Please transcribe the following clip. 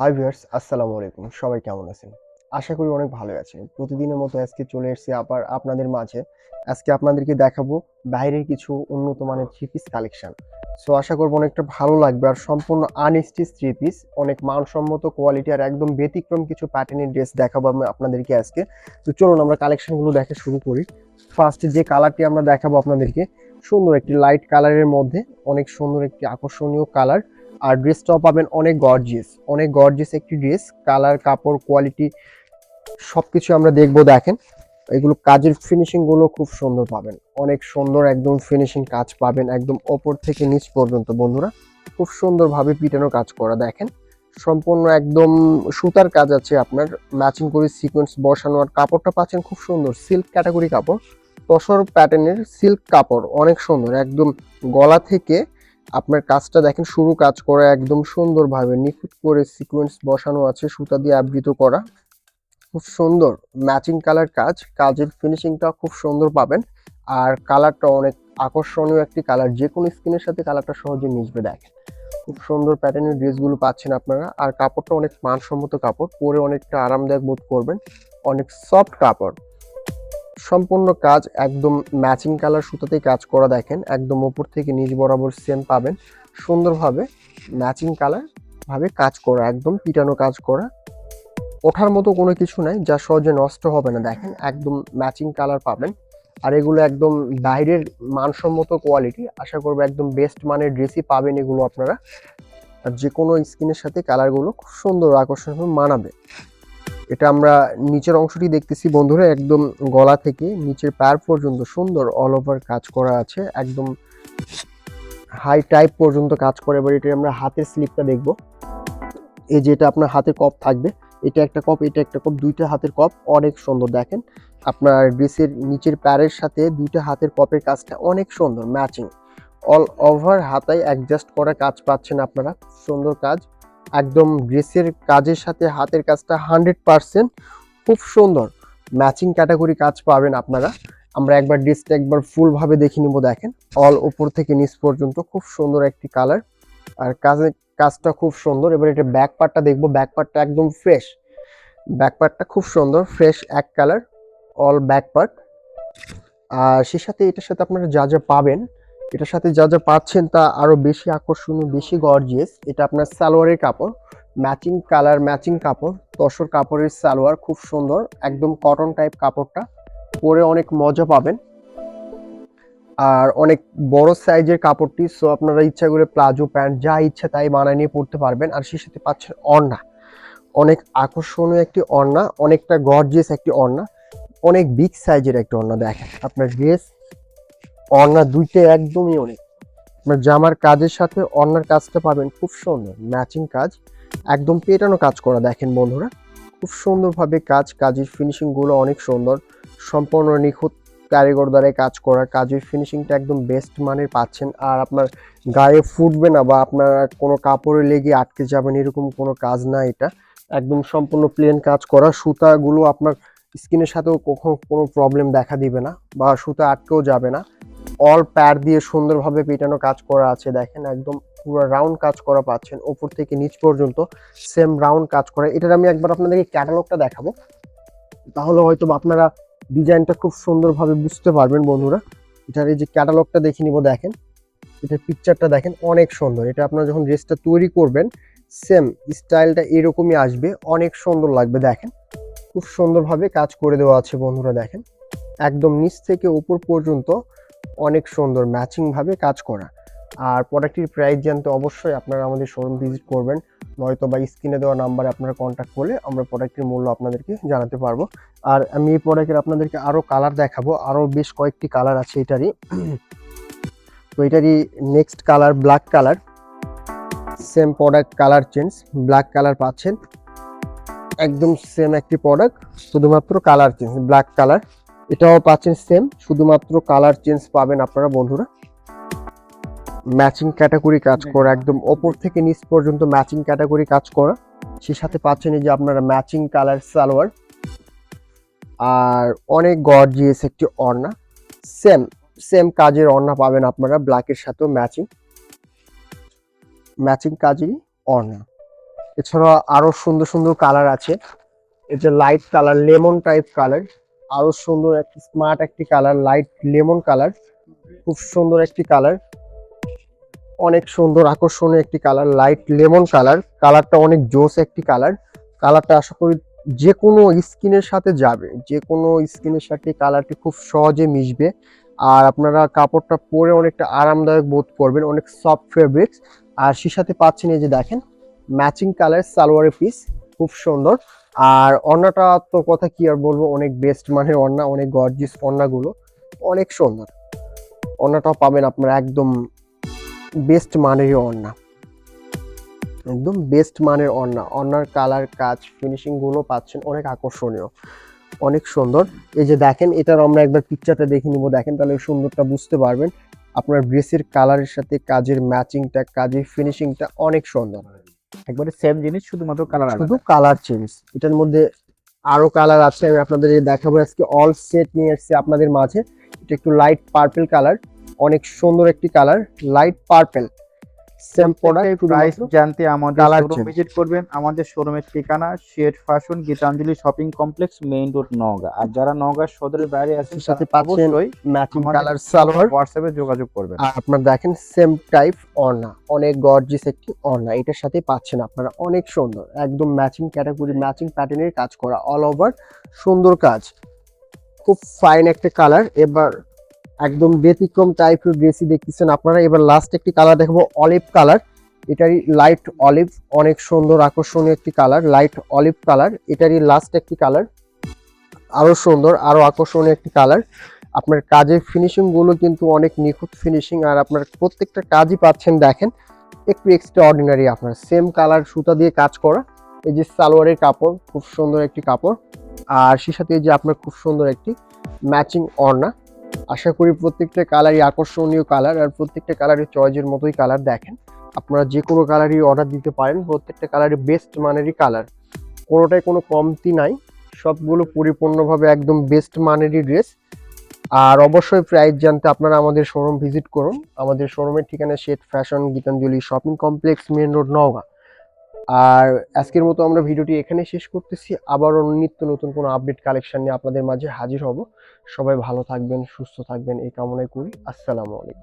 Hi viewers আসসালামু আলাইকুম। সবাই কেমন আছেন? আশা করি অনেক ভালো আছেন। প্রতিদিনের মতো আজকে চলে এসেছি আবার আপনাদের মাঝে। আজকে আপনাদেরকে দেখাবো বাইরের কিছু উন্নত মানের থ্রি পিস কালেকশন সো আশা করব অনেকটা ভালো লাগবে আর সম্পূর্ণ আনস্টিচ থ্রি পিস অনেক মানসম্মত কোয়ালিটি আর একদম ব্যতিক্রম কিছু প্যাটার্নের ড্রেস দেখাবো আমি আপনাদেরকে আজকে। তো চলুন আমরা কালেকশনগুলো দেখা শুরু করি। ফার্স্ট যে কালারটি আমরা দেখাবো আপনাদেরকে, সুন্দর একটি লাইট কালারের মধ্যে, অনেক সুন্দর একটি আকর্ষণীয় কালার আর ড্রেসটাও পাবেন অনেক গর্জিয়াস অনেক গর্জিয়াস একটি ড্রেস কালার কাপড় কোয়ালিটি সব কিছু আমরা দেখব, দেখেন। এগুলো কাজের ফিনিশিংগুলো খুব সুন্দর পাবেন। অনেক সুন্দর একদম ফিনিশিং কাজ পাবেন, একদম ওপর থেকে নিচ পর্যন্ত, বন্ধুরা। খুব সুন্দরভাবে পিটানো কাজ করা, দেখেন। সম্পূর্ণ একদম সুতার কাজ আছে আপনার ম্যাচিং করে সিকোয়েন্স বসানো, আর কাপড়টা পাচ্ছেন খুব সুন্দর সিল্ক ক্যাটাগরি কাপড়। তসর প্যাটার্নের সিল্ক কাপড়, অনেক সুন্দর, একদম গলা থেকে আপনার কাজটা দেখেন, শুরু কাজ করা একদম সুন্দরভাবে, নিখুঁত করে সিকোয়েন্স বসানো আছে, সুতা দিয়ে আবৃত করা। খুব সুন্দর ম্যাচিং কালার কাজ, কাজের ফিনিশিংটা খুব সুন্দর পাবেন। আর কালারটা অনেক আকর্ষণীয় একটি কালার যে কোনো স্কিনের সাথে কালারটা সহজে মিশবে, দেখেন। খুব সুন্দর প্যাটার্নের ড্রেসগুলো পাচ্ছেন আপনারা। আর কাপড়টা অনেক মানসম্মত কাপড়, পরে অনেকটা আরামদায়ক বোধ করবেন। অনেক সফট কাপড়। সম্পূর্ণ কাজ একদম ম্যাচিং কালার সুতাতেই কাজ করা দেখেন, একদম উপর থেকে নিচ বরাবর সেম পাবেন। সুন্দরভাবে ম্যাচিং কালার ভাবে কাজ করা, একদম পিটানো কাজ করা। ওঠার মতো কোনো কিছু নাই, যা সহজে নষ্ট হবে না, দেখেন, একদম ম্যাচিং কালার পাবেন। আর এগুলো একদম বাইরের মানসম্মত কোয়ালিটি আশা করব একদম বেস্ট মানের ড্রেসই পাবেন এগুলো আপনারা। আর যে কোনো স্কিনের সাথে কালারগুলো খুব সুন্দর আকর্ষণীয় মানাবে। এটা আমরা নিচের অংশটি দেখতেছি বন্ধুরা, একদম গলা থেকে নিচের পায়ের পর্যন্ত সুন্দর অল ওভার কাজ করা আছে, একদম হাই টাইপ পর্যন্ত কাজ করে। এবার এটা আমরা হাতের স্লিপটা দেখব। এই যে এটা আপনার হাতের কপ থাকবে, এটা একটা কপ এটা একটা কপ দুইটা হাতের কপ অনেক সুন্দর। দেখেন, আপনার ড্রেসের নিচের প্যারের সাথে দুইটা হাতের কপের কাজটা অনেক সুন্দর ম্যাচিং অল ওভার হাতায় অ্যাডজাস্ট করা কাজ পাচ্ছেন আপনারা, সুন্দর কাজ। একদম ড্রেসের কাজের সাথে হাতের কাজটা হান্ড্রেড পারসেন্ট। খুব সুন্দর ম্যাচিং ক্যাটাগরি কাজ পাবেন আপনারা। আমরা একবার ড্রেসটা একবার ফুলভাবে দেখে নিব, দেখেন। অল উপর থেকে নিচ পর্যন্ত খুব সুন্দর একটি কালার। আর কাজের কাজটা খুব সুন্দর। এবার এটা ব্যাক পার্টটা দেখব। ব্যাক পার্টটা একদম ফ্রেশ। ব্যাক পার্টটা খুব সুন্দর, ফ্রেশ এক কালার, অল ব্যাক পার্ট। আর সে সাথে এটার সাথে আপনারা যা যা পাবেন এটার সাথে যা যা পাচ্ছেন তা আরও বেশি আকর্ষণীয়, বেশি গর্জিয়াস এটা আপনার সালোয়ারের কাপড় ম্যাচিং কালার ম্যাচিং কাপড়, তসর কাপড়ের সালোয়ার, খুব সুন্দর, একদম কটন টাইপ কাপড়টা। পরে অনেক মজা পাবেন। আর অনেক বড় সাইজের কাপড়টি সো আপনারা ইচ্ছা করে প্লাজো প্যান্ট, যা ইচ্ছা তাই বানায় নিয়ে পড়তে পারবেন। আর সেই সাথে পাচ্ছেন অন্না অনেক আকর্ষণীয় একটি অন্না অনেকটা গর্জিয়াস একটি অন্না অনেক বিগ সাইজের একটি অন্না দেখেন। আপনার ড্রেস অন্না দুইটা একদমই অনেক আপনার জামার কাজের সাথে অন্যার কাজটা পাবেন খুব সুন্দর। ম্যাচিং কাজ, একদম পেটানো কাজ করা দেখেন বন্ধুরা। খুব সুন্দরভাবে কাজ, কাজের ফিনিশিংগুলো অনেক সুন্দর। সম্পূর্ণ নিখুঁত কারিগর দ্বারাই কাজ করা। কাজের ফিনিশিংটা একদম বেস্ট মানের পাচ্ছেন। আর আপনার গায়ে ফুটবে না বা আপনার কোনো কাপড়ে লেগে আটকে যাবেন এরকম কোনো কাজ না এটা। একদম সম্পূর্ণ প্লেন কাজ করা। সুতাগুলো আপনার স্কিনের সাথেও কখনো কোনো প্রবলেম দেখা দিবে না বা সুতা আটকেও যাবে না। অল প্যাড দিয়ে সুন্দরভাবে পেটানো কাজ করা আছে, দেখেন, একদম পুরো রাউন্ড কাজ করা পাচ্ছেন, ওপর থেকে নিচ পর্যন্ত সেম রাউন্ড কাজ করা। এটার আমি একবার আপনাদেরকে ক্যাটালগটা দেখাবো। তাহলে হয়তো আপনারা ডিজাইনটা খুব সুন্দরভাবে বুঝতে পারবেন, বন্ধুরা। এটার এই যে ক্যাটালগটা দেখে নিব, দেখেন। এটার পিকচারটা দেখেন, অনেক সুন্দর। এটা আপনারা যখন ড্রেসটা তৈরি করবেন সেম স্টাইলটা এরকমই আসবে, অনেক সুন্দর লাগবে, দেখেন। খুব সুন্দরভাবে কাজ করে দেওয়া আছে, বন্ধুরা, দেখেন। একদম নিচ থেকে উপর পর্যন্ত অনেক সুন্দর ম্যাচিং ভাবে কাজ করা। আর প্রোডাক্টটির প্রাইস জানতে অবশ্যই আপনারা আমাদের শোরুম ভিজিট করবেন, নয়তো বা স্ক্রিনে দেওয়া নাম্বারে আপনারা কন্ট্যাক্ট করলে আমরা প্রোডাক্টের মূল্য আপনাদেরকে জানাতে পারব। আর আমি এই প্রোডাক্টের আপনাদেরকে আরও কালার দেখাবো আরও বেশ কয়েকটি কালার আছে এটারই। তো এটারই next colour black colour same product colour change black colour পাচ্ছেন। একদম সেম একটি প্রোডাক্ট শুধুমাত্র কালার চেঞ্জ ব্ল্যাক কালার এটাও পাচ্ছেন সেম শুধুমাত্র কালার চেঞ্জ পাবেন আপনারা বন্ধুরা। ম্যাচিং ক্যাটাগরি কাজ করা একদম ওপর থেকে নিচ পর্যন্ত ম্যাচিং ক্যাটাগরি কাজ করা। সে সাথে পাচ্ছেন এই যে আপনারা ম্যাচিং কালার সালোয়ার। আর অনেক গর্জিয়াস একটি অর্ণা সেম সেম কাজের অর্ণা পাবেন আপনারা ব্ল্যাকের সাথেও ম্যাচিং ম্যাচিং কাজেরই অর্ণা এছাড়া আরও সুন্দর সুন্দর কালার আছে। এটা light colour lemon type colour আরও সুন্দর একটি স্মার্ট একটি কালার লাইট লেমন কালার খুব সুন্দর একটি কালার অনেক সুন্দর আকর্ষণীয় একটি কালার লাইট লেমন কালার কালারটা অনেক জোস একটি কালার কালারটা আশা করি যে কোনো স্কিনের সাথে যাবে। যে কোনো স্কিনের সাথে কালারটি খুব সহজে মিশবে। আর আপনারা কাপড়টা পরে অনেকটা আরামদায়ক বোধ করবেন, অনেক সফট ফেব্রিক্স আর সাথে পাচ্ছেন এই যে দেখেন ম্যাচিং কালার সালোয়ারের পিস খুব সুন্দর। আর অন্যটা তো কথা কি আর বলব, অনেক বেস্ট মানের অন্না, অনেক গর্জিস অন্নাগুলো, অনেক সুন্দর। অন্যটাও পাবেন আপনারা একদম বেস্ট মানেরই অন্না। একদম বেস্ট মানের অন্না। অন্যার কালার কাজ ফিনিশিংগুলো পাচ্ছেন, অনেক আকর্ষণীয়, অনেক সুন্দর। এই যে দেখেন, এটার আমরা একবার পিকচারটা দেখে নিব। দেখেন তাহলে সুন্দরটা বুঝতে পারবেন। আপনার ড্রেসের কালারের সাথে, কাজের ম্যাচিংটা কাজের ফিনিশিংটা অনেক সুন্দর। একবারে সেম জিনিস, শুধুমাত্র কালার শুধু কালার চেঞ্জ এটার মধ্যে আরও কালার আছে, আমি আপনাদের দেখাবো। আজকে অল সেট নিয়ে এসেছি আপনাদের মাঝে। এটা একটু লাইট পার্পেল কালার অনেক সুন্দর একটি colour light purple same product price জানতে আমাদের শোরুম ভিজিট করবেন। আমাদের শোরুমের ঠিকানা Shade Fashion Gitanjali shopping complex main road Naogaon. আর যারা নওগাঁ সদরের বাইরে আছেন সাথে পাচ্ছেন ম্যাচিং কালার সালোয়ার হোয়াটসঅ্যাপে যোগাযোগ করবেন। আর আপনারা দেখেন সেম টাইপ অর্না অনেক গর্জিস একটি অর্না এটার সাথে পাচ্ছেন আপনারা। অনেক সুন্দর। একদম ম্যাচিং ক্যাটাগরি ম্যাচিং প্যাটার্নের কাজ করা। অল ওভার সুন্দর কাজ। খুব ফাইন একটা কালার এবার একদম ব্যতিক্রম টাইপের ড্রেসই দেখতেছেন আপনারা। এবার লাস্ট একটি কালার দেখব অলিভ কালার এটারই লাইট অলিভ অনেক সুন্দর আকর্ষণীয় একটি কালার লাইট অলিভ কালার এটারই লাস্ট একটি কালার আরও সুন্দর, আরও আকর্ষণীয় একটি কালার আপনার কাজের ফিনিশিংগুলো কিন্তু অনেক নিখুঁত ফিনিশিং আর আপনার প্রত্যেকটা কাজই পাচ্ছেন, দেখেন। একটু এক্সট্রা অর্ডিনারি আপনার সেম কালার সুতা দিয়ে কাজ করা। এই যে সালোয়ারের কাপড়, খুব সুন্দর একটি কাপড়। আর সে সাথে যে আপনার খুব সুন্দর একটি ম্যাচিং অর্না আশা করি প্রত্যেকটা কালারই আকর্ষণীয় কালার আর প্রত্যেকটা কালারই চয়েসের মতোই কালার দেখেন। আপনারা যে কোনো কালারই অর্ডার দিতে পারেন, প্রত্যেকটা কালারই বেস্ট মানেরই কালার। কোনোটাই কোনো কমতি নাই, সবগুলো পরিপূর্ণভাবে একদম বেস্ট মানেরই ড্রেস আর অবশ্যই প্রাইস জানতে আপনারা আমাদের শোরুম ভিজিট করুন। আমাদের শোরুমের ঠিকানা Shade Fashion Gitanjali shopping complex main road Naogaon. আর আজকের মতো আমরা ভিডিওটি এখানে শেষ করতেছি। আবারও নিত্য নতুন কোনো আপডেট কালেকশন নিয়ে আপনাদের মাঝে হাজির হব। সবাই ভালো থাকবেন, সুস্থ থাকবেন, এই কামনাই করি। আসসালামু আলাইকুম।